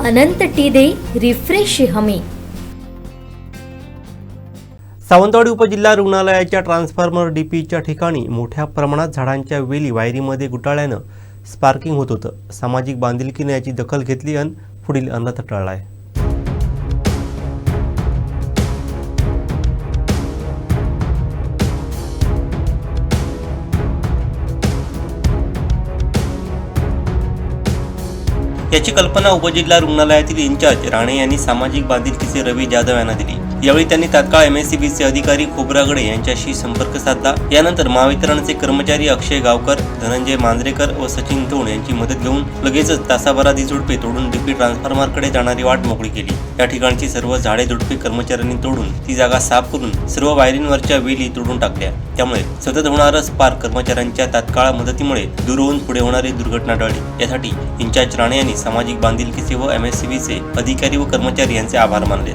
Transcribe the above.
अनंत T refresh हमी. सावंतवाडी उपजिल्हा रुग्णालयाच्या ट्रान्सफॉर्मर डीपीच्या ठिकाणी मोठ्या प्रमाणात झाडांच्या वेली वायरीमध्ये गुटाळ्यानं स्पार्किंग होत होतं. सामाजिक बांधिलकीने याची दखल घेतली आणि पुढील अनर्थ टळलाय याची कल्पना उपजिल्हा रुग्णालयातील इन्चार्ज राणे यांनी सामाजिक बांधिलकीचे रवी जाधव यांना दिली. यावेळी त्यांनी तात्काळ सी अधिकारी खोब्रागडे यांच्याशी संपर्क साधला. यानंतर महावितरणचे कर्मचारी अक्षय गावकर धनंजय मांजरेकर व सचिन धोण यांची मदत घेऊन लगेचच तासाभरात ही झुडपे तोडून डीपी ट्रान्सफॉर्मरकडे जाणारी वाट मोकळी केली. या ठिकाणची सर्व झाडे झुडपे कर्मचाऱ्यांनी तोडून ती जागा साफ करून सर्व वायरींवरच्या वेली तोडून टाकल्या. त्यामुळे सतत होणारं स्पार्क कर्मचाऱ्यांच्या तात्काळ मदतीमुळे दूर होऊन पुढे होणारी दुर्घटना टळली. यासाठी इन्चार्ज राणे यांनी सामाजिक बांधिलकीचे व एमएससीबीचे अधिकारी व कर्मचारी यांचे आभार मानले.